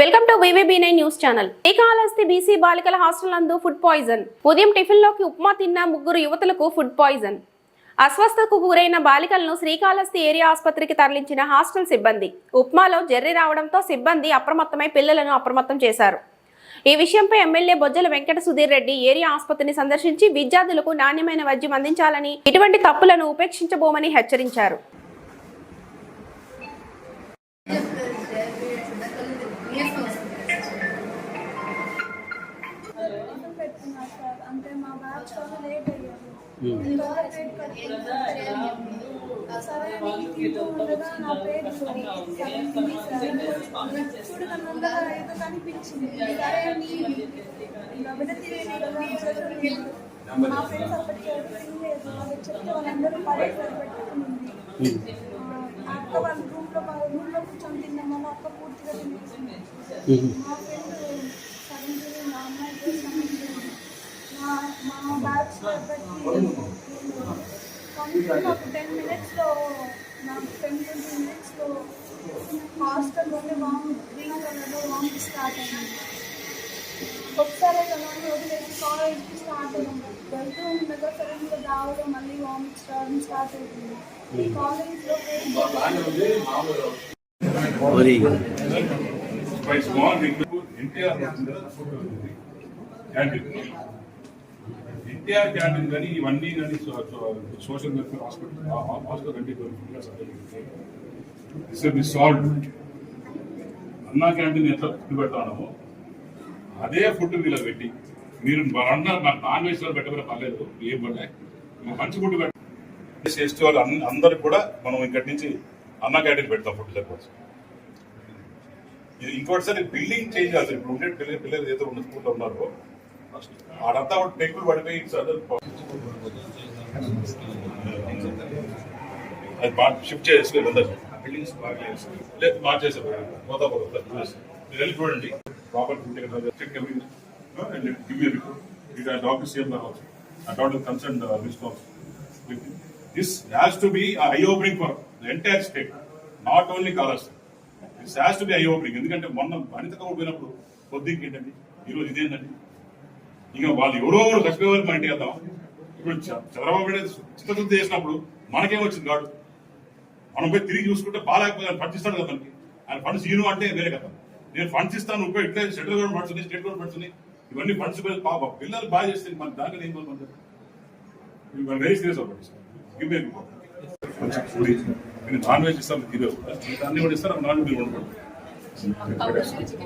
Welcome to VVB nine news channel. Srikalahasti BC బాలికల hostel నందు food poison. ఉదయం టిఫిన్లోకి ఉప్మా తిన్న ముగ్గురు యువతులకు ఫుడ్ పాయిజన్. అస్వస్థతకు గురైన బాలికలను శ్రీకాళహస్తి ఏరియా ఆసుపత్రికి తరలించిన హాస్టల్ సిబ్బంది. ఉప్మాలో జర్రి రావడంతో సిబ్బంది అప్రమత్తమై పిల్లలను అప్రమత్తం చేశారు. ఈ విషయంపై ఎమ్మెల్యే బొజ్జల వెంకట సుధీర్ రెడ్డి ఏరియా ఆసుపత్రిని సందర్శించి విద్యార్థులకు నాణ్యమైన వైద్యం అందించాలని ఇటువంటి తప్పులను ఉపేక్షించబోమని హెచ్చరించారు. అంటే మా బ్యాచ్ వాళ్ళు లేట్ అయ్యారు సరే తింటూ ఉండగా నా పేరు కనిపించింది ఏదో కనిపించింది సరే అని ఇలా విడతీరేది లేదు. మా ఫ్రెండ్స్ అప్పటికి తినలేదు వాళ్ళకి చెప్తే వాళ్ళందరూ పడేసారు ఆ అక్క వాళ్ళ రూమ్లో తిన్నాము? మా అక్క పూర్తిగా తినేసింది. మా ఫ్రెండ్ సగం తిరిగి మా అమ్మాయి మా మా బట్టి కనీసం ఒక టెన్ మినిట్స్లో నాకు టెన్ ట్వంటీ మినిట్స్లో హాస్టల్లోనే వామ్ గ్రీన్ కలర్లో వామ్ స్టార్ట్ అయింది. ఒకసారి కదా వదిలేసి కాలేజ్కి స్టార్ట్ అయ్యింది వెళ్తూ ఉండగా సడన్గా దావలో మళ్ళీ వామిట్ రావడం స్టార్ట్ అవుతుంది. కాలేజ్లో by NTR canteen NTR canteen కానీ ఇవన్నీ కానీ సోషల్ వెల్ఫేర్ హాస్పిటల్ హాస్పిటల్ కంటే this be solve Anna canteen ఎంత ఫుడ్ పెడతామో అదే ఫుడ్ వీళ్ళకి పెట్టి మీరు అన్న నాన్ వెజ్లో పర్లేదు ఏం పడలే మంచి ఫుడ్ పెట్ట చేసే వాళ్ళు అందరికి కూడా మనం ఇక్కడి నుంచి అన్నా క్యాంటీన్ పెడతాం ఫుడ్ లేకపోతే. ఇంకోటిసారి బిల్డింగ్ చేంజ్ కాదు. ఇప్పుడు ఉండే పిల్లలు పిల్లలు ఏదైతే ఉన్న స్కూల్లో ఉన్నారో ఆడంతా టెక్కులు పడిపోయి అది షిఫ్ట్ చేసుకోలేదు అందరు బిల్డింగ్స్ బాగా లేదు మార్చేసారు మీరు వెళ్ళి చూడండి. Proper check every and give you report concern response this has to be eye opening for entire state not only callers this has to be eye opening ఎందుకంటే మొన్న వనిత కౌడు పోయినప్పుడు కొద్దికి ఏంటండి? ఈరోజు ఇదేంటండి ఇక వాళ్ళు ఎవరో ఎవరు చచ్చిపోయేవారు మన ఇంటికి వెళ్దాం ఇప్పుడు చంద్రబాబు నాయుడు చిత్తశుద్ధి చేసినప్పుడు మనకేం వచ్చింది కాడు మనం పోయి తిరిగి చూసుకుంటే బాగాలేకపోతే ఫండ్స్ ఇస్తాడు కదా మనకి. ఆయన ఫండ్స్ ఇను అంటే వేరే కదా నేను ఫండ్స్ ఇస్తాను నువ్వు పోయి ఇట్లా సెంట్రల్ గవర్నమెంట్ ఫండ్స్ ఉన్నాయి స్టేట్ గవర్నమెంట్ ఫండ్స్ ఉన్నాయి. ఇవన్నీ ఫండ్స్ పాప పిల్లలు బాగా చేస్తే మన దాంట్లో ఏం మనం వెరీ సీరియస్ అవ్వండి గివ్ మీ కొంచెం నాన్ వెజ్ ఇస్తాను తీరే కూడా. అన్ని కూడా ఇస్తారు నాన్ వెజ్ వండుకోండి